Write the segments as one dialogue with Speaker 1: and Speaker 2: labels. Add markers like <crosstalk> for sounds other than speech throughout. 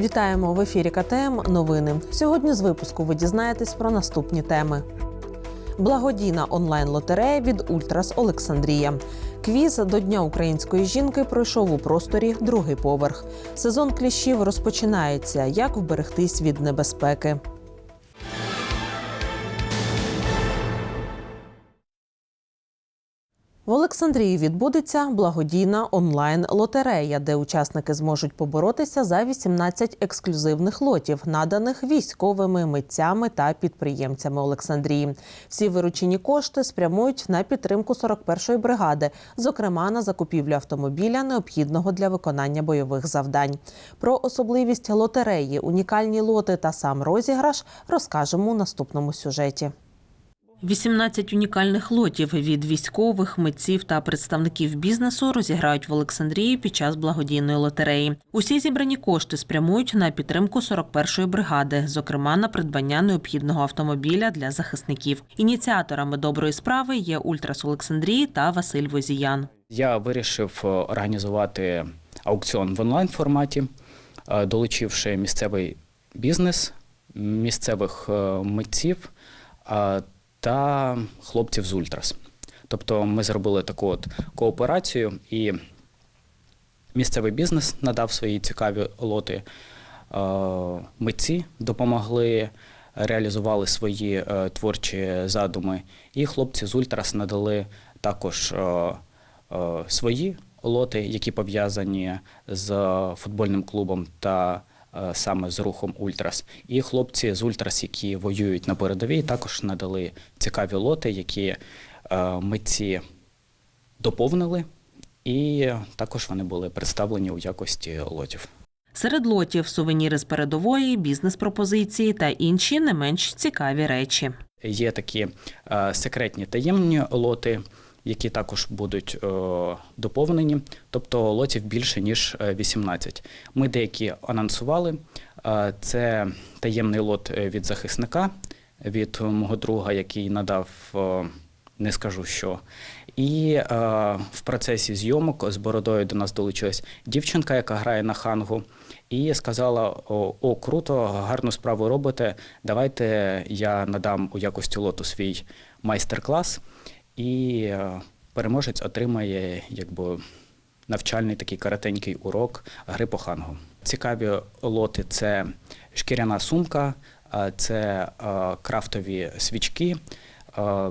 Speaker 1: Вітаємо в ефірі КТМ. Новини. Сьогодні з випуску ви дізнаєтесь про наступні теми. Благодійна онлайн-лотерея від Ультрас Олександрія. Квіз до Дня української жінки пройшов у просторі другий поверх. Сезон кліщів розпочинається. Як вберегтись від небезпеки? Олександрії відбудеться благодійна онлайн-лотерея, де учасники зможуть поборотися за 18 ексклюзивних лотів, наданих військовими митцями та підприємцями Олександрії. Всі виручені кошти спрямують на підтримку 41-ї бригади, зокрема на закупівлю автомобіля, необхідного для виконання бойових завдань. Про особливість лотереї, унікальні лоти та сам розіграш розкажемо у наступному сюжеті. 18 унікальних лотів від військових, митців та представників бізнесу розіграють в Олександрії під час благодійної лотереї. Усі зібрані кошти спрямують на підтримку 41-ї бригади, зокрема на придбання необхідного автомобіля для захисників. Ініціаторами доброї справи є Ультрас Олександрії та Василь Возіян.
Speaker 2: Я вирішив е, організувати аукціон в онлайн форматі, е, долучивши місцевий бізнес, місцевих е, митців та хлопців з Ультрас. Тобто ми зробили таку от кооперацію, і місцевий бізнес надав свої цікаві лоти. е, Митці допомогли, реалізували свої е, творчі задуми, і хлопці з Ультрас надали також е, свої лоти, які пов'язані з футбольним клубом та саме з рухом Ультрас. І хлопці з Ультрас, які воюють на передовій, також надали цікаві лоти, які е, митці доповнили, і також вони були представлені у якості лотів.
Speaker 1: Серед лотів сувеніри з передової, бізнес-пропозиції та інші не менш цікаві речі.
Speaker 2: Є такі е, секретні таємні лоти, які також будуть е, доповнені, тобто лотів більше ніж е, 18. Ми деякі анонсували. Е, Це таємний лот е, від захисника, від мого друга, який надав. е, Не скажу що. І е, в процесі зйомок з бородою до нас долучилась дівчинка, яка грає на хангу, і сказала: О, о, круто, гарну справу робите. Давайте я надам у якості лоту свій майстер-клас, і е, переможець отримає якби навчальний такий коротенький урок гри по хангу. Цікаві лоти це шкіряна сумка, це е, крафтові свічки. Е,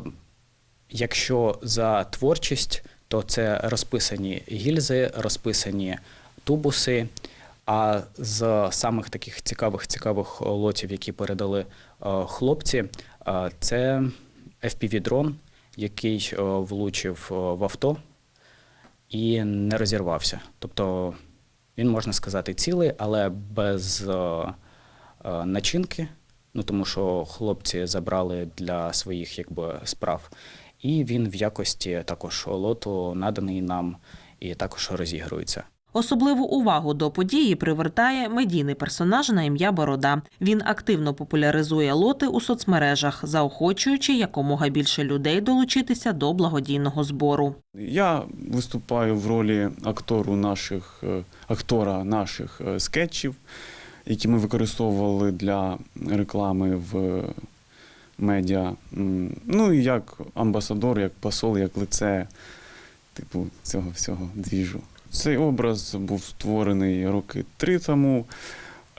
Speaker 2: Якщо за творчість, то це розписані гільзи, розписані тубуси. А з самих таких цікавих цікавих лотів, які передали хлопці, це FPV-дрон, який е, влучив е, в авто і не розірвався. Тобто він, можна сказати, цілий, але без е, начинки, ну тому що хлопці забрали для своїх якби, справ. І він в якості також лоту наданий нам і також розігрується.
Speaker 1: Особливу увагу до події привертає медійний персонаж на ім'я Борода. Він активно популяризує лоти у соцмережах, заохочуючи якомога більше людей долучитися до благодійного збору.
Speaker 3: Я виступаю в ролі актору наших, е, актора наших е, скетчів, які ми використовували для реклами в медіа. Ну і як амбасадор, як посол, як лице, типу, цього всього двіжу. Цей образ був створений роки три тому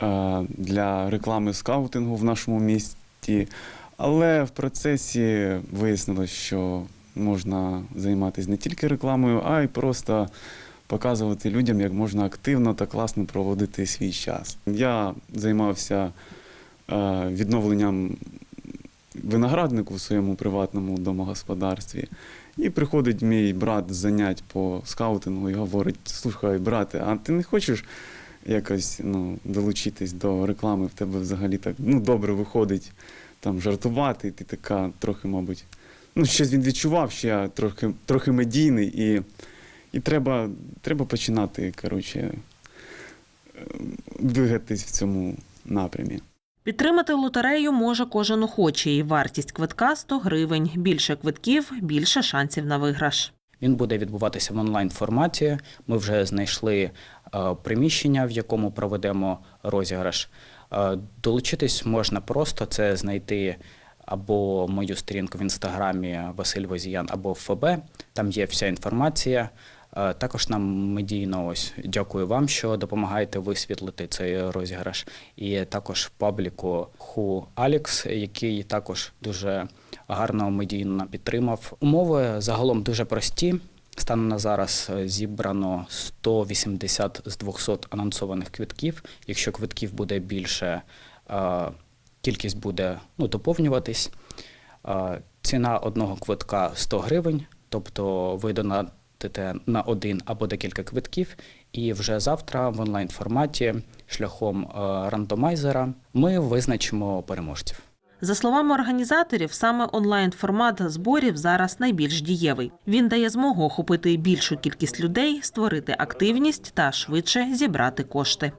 Speaker 3: е, для реклами скаутингу в нашому місті. Але в процесі вияснилось, що можна займатися не тільки рекламою, а й просто показувати людям, як можна активно та класно проводити свій час. Я займався е, відновленням винограднику в своєму приватному домогосподарстві. І приходить мій брат з занять по скаутингу і говорить: слухай, брате, а ти не хочеш якось ну, долучитись до реклами? В тебе взагалі так ну, добре виходить там жартувати, ти така трохи, мабуть, ну, щось він відчував, що я трохи, трохи медійний, і, і треба, треба починати, коротше, е, двигатись в цьому напрямі.
Speaker 1: Підтримати лотерею може кожен охочий. Вартість квитка 100 гривень. Більше квитків, більше шансів на виграш.
Speaker 2: Він буде відбуватися в онлайн форматі. Ми вже знайшли е, приміщення, в якому проведемо розіграш. Е, Долучитись можна просто це знайти або мою сторінку в інстаграмі Василь Возіян, або ФБ. Там є вся інформація. Е, Також нам медійно ось дякую вам, що допомагаєте висвітлити цей розіграш. І також пабліку Ху Алікс, який також дуже гарно медійно підтримав. Умови загалом дуже прості. Станом на зараз е, зібрано 180 з 200 анонсованих квитків. Якщо квитків буде більше, е, кількість буде ну, доповнюватись. Ціна одного квитка 100 гривень, тобто ви донатите на один або декілька квитків, і вже завтра в онлайн форматі шляхом е, рандомайзера ми визначимо переможців.
Speaker 1: За словами організаторів, саме онлайн-формат зборів зараз найбільш дієвий. Він дає змогу охопити більшу кількість людей, створити активність та швидше зібрати кошти.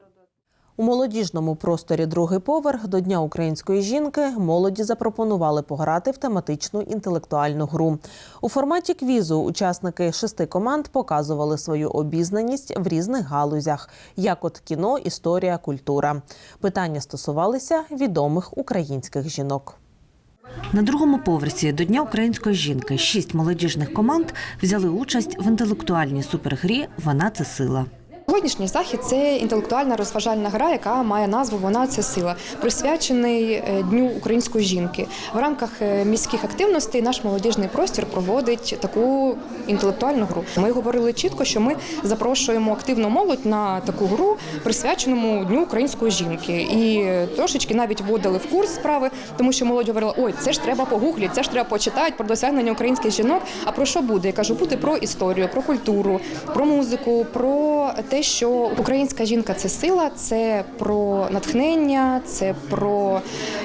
Speaker 1: У молодіжному просторі другий поверх до Дня української жінки молоді запропонували пограти в тематичну інтелектуальну гру. У форматі квізу учасники шести команд показували свою обізнаність в різних галузях, як от кіно, історія, культура. Питання стосувалися відомих українських жінок.
Speaker 4: На другому поверсі до Дня української жінки шість молодіжних команд взяли участь в інтелектуальній супергрі Вона це сила.
Speaker 5: Сьогоднішній захід це інтелектуальна розважальна гра, яка має назву Вона це сила, присвячений е, Дню української жінки. В рамках е, міських активностей наш молодіжний простір проводить таку інтелектуальну гру. Ми говорили чітко, що ми запрошуємо активну молодь на таку гру, присвяченому Дню української жінки. І трошечки навіть вводили в курс справи, тому що молодь говорила: ой, це ж треба погуглити, це ж треба почитати про досягнення українських жінок. А про що буде? Я кажу, буде про історію, про культуру, про музику, про те, що українська жінка це сила, це про натхнення, це про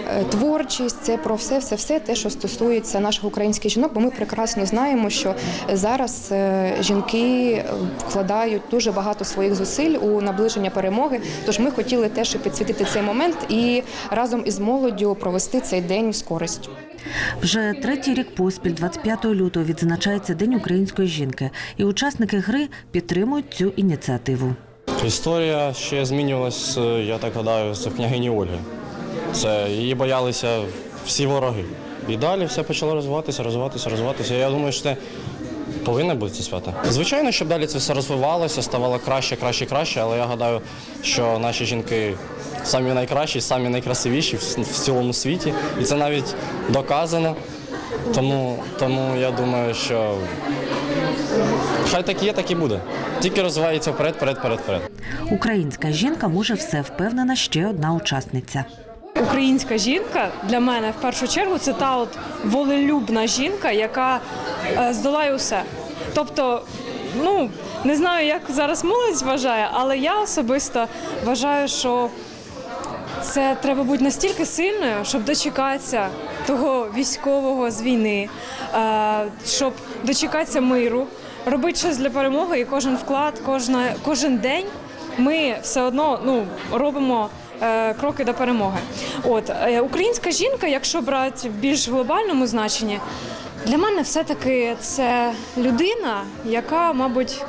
Speaker 5: е, творчість, це про все, все, все те, що стосується наших українських жінок. Бо ми прекрасно знаємо, що зараз е, жінки вкладають дуже багато своїх зусиль у наближення перемоги. Тож ми хотіли теж підсвітити цей момент і разом із молоддю провести цей день з користю.
Speaker 4: Вже третій рік поспіль, 25 лютого, відзначається День української жінки, і учасники гри підтримують цю ініціативу.
Speaker 6: Історія ще змінювалась, е, я так гадаю, з княгині Ольги. Це її боялися всі вороги. І далі все почало розвиватися, розвиватися, розвиватися. Я думаю, що повинно бути це свято. Звичайно, щоб далі це все розвивалося, ставало краще, краще, краще, але я гадаю, що наші жінки самі найкращі, самі найкрасивіші в, в цілому світі. І це навіть доказано. Тому, тому я думаю, що хай так є, так і буде. Тільки розвивається вперед, вперед, вперед, вперед.
Speaker 4: Українська жінка може все, впевнена ще одна учасниця.
Speaker 7: Українська жінка для мене в першу чергу це та от волелюбна жінка, яка е, здолає усе. Тобто, ну не знаю, як зараз молодь вважає, але я особисто вважаю, що це треба бути настільки сильною, щоб дочекатися того військового з війни, е, щоб дочекатися миру, робити щось для перемоги, і кожен вклад, кожна, кожен день ми все одно ну, робимо. Е, Кроки до перемоги. От е, українська жінка, якщо брати в більш глобальному значенні, для мене все-таки це людина, яка, мабуть,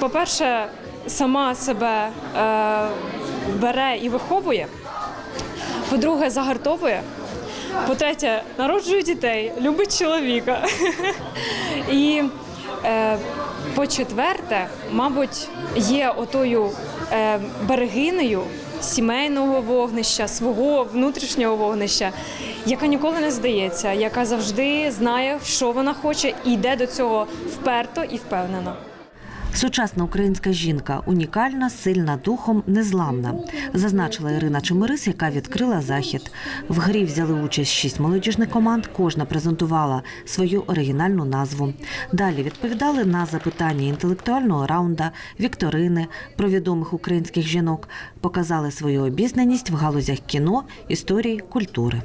Speaker 7: по-перше, сама себе е, бере і виховує. По-друге, загартовує. По-третє, народжує дітей, любить чоловіка. <laughs> І по-четверте, мабуть, є отою берегинею сімейного вогнища, свого внутрішнього вогнища, яка ніколи не здається, яка завжди знає, що вона хоче, і йде до цього вперто і впевнено.
Speaker 4: Сучасна українська жінка унікальна, сильна духом, незламна, зазначила Ірина Чемирис, яка відкрила захід. В грі взяли участь шість молодіжних команд. Кожна презентувала свою оригінальну назву. Далі відповідали на запитання інтелектуального раунда, вікторини про відомих українських жінок, показали свою обізнаність в галузях кіно, історії, культури.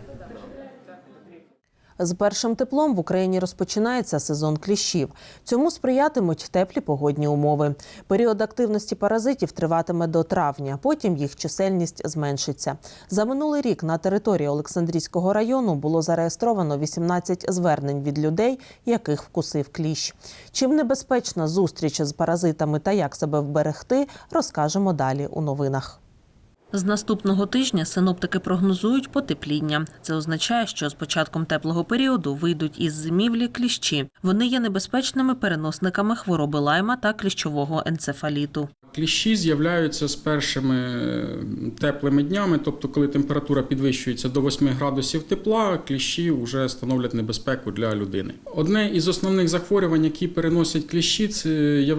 Speaker 1: З першим теплом в Україні розпочинається сезон кліщів. Цьому сприятимуть теплі погодні умови. Період активності паразитів триватиме до травня. Потім їх чисельність зменшиться. За минулий рік на території Олександрійського району було зареєстровано 18 звернень від людей, яких вкусив кліщ. Чим небезпечна зустріч з паразитами та як себе вберегти, розкажемо далі у новинах. З наступного тижня синоптики прогнозують потепління. Це означає, що з початком теплого періоду вийдуть із зимівлі кліщі. Вони є небезпечними переносниками хвороби лайма та кліщового енцефаліту.
Speaker 8: Кліщі з'являються з першими теплими днями, тобто коли температура підвищується до 8 градусів тепла, кліщі вже становлять небезпеку для людини. Одне із основних захворювань, які переносять кліщі, це є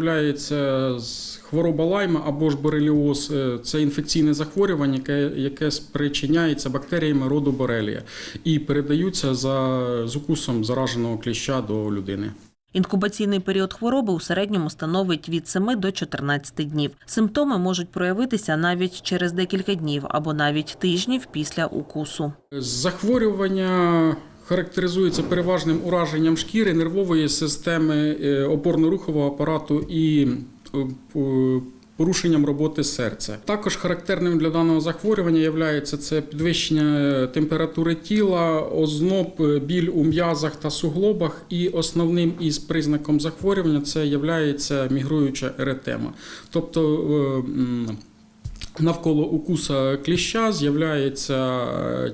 Speaker 8: хвороба лайма або ж бореліоз. Е, Це інфекційне захворювання, яке, яке спричиняється бактеріями роду борелія і передаються за, з укусом зараженого кліща до людини.
Speaker 1: Інкубаційний період хвороби у середньому становить від 7 до 14 днів. Симптоми можуть проявитися навіть через декілька днів або навіть тижнів після укусу.
Speaker 8: Захворювання характеризується переважним ураженням шкіри, нервової системи, е, опорно-рухового апарату і е, порушенням роботи серця. Також характерним для даного захворювання є це підвищення температури тіла, озноб, е, біль у м'язах та суглобах. І основним із признаком захворювання це є мігруюча еретема. Тобто е, Навколо укуса кліща з'являється е,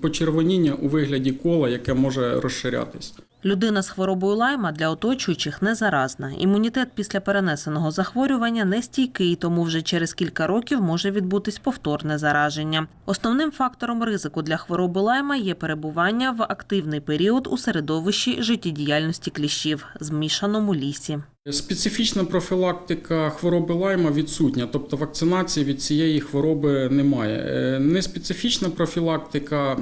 Speaker 8: почервоніння у вигляді кола, яке може розширятись.
Speaker 1: Людина з хворобою лайма для оточуючих не заразна. Імунітет після перенесеного захворювання не стійкий, тому вже через кілька років може відбутись повторне зараження. Основним фактором ризику для хвороби лайма є перебування в активний період у середовищі життєдіяльності кліщів, змішаному лісі.
Speaker 8: Специфічна профілактика хвороби лайма відсутня, тобто вакцинації від цієї хвороби немає. Е, Неспецифічна профілактика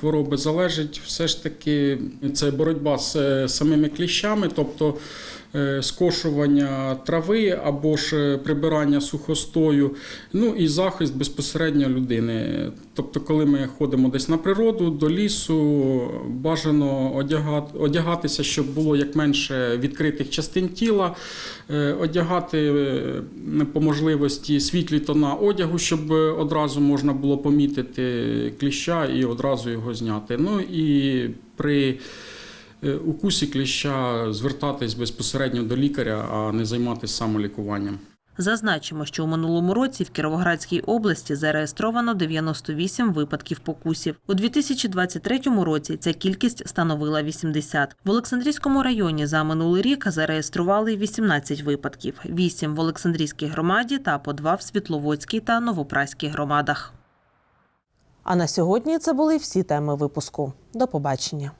Speaker 8: хвороби залежить все ж таки це боротьба з е, самими кліщами, тобто скошування трави або ж е, прибирання сухостою, ну і захист безпосередньо людини. Тобто, коли ми ходимо десь на природу, до лісу, бажано одягати, одягатися, щоб було як менше відкритих частин тіла, е, одягати е, по можливості світлі тона одягу, щоб одразу можна було помітити кліща і одразу його зняти. Ну і при е, укусі кліща звертатись безпосередньо до лікаря, а не займатися самолікуванням.
Speaker 1: Зазначимо, що у минулому році в Кіровоградській області зареєстровано 98 випадків покусів. У 2023 році ця кількість становила 80. В Олександрійському районі за минулий рік зареєстрували 18 випадків: 8 в Олександрійській громаді та по 2 в Світловодській та Новопраській громадах. А на сьогодні це були всі теми випуску. До побачення.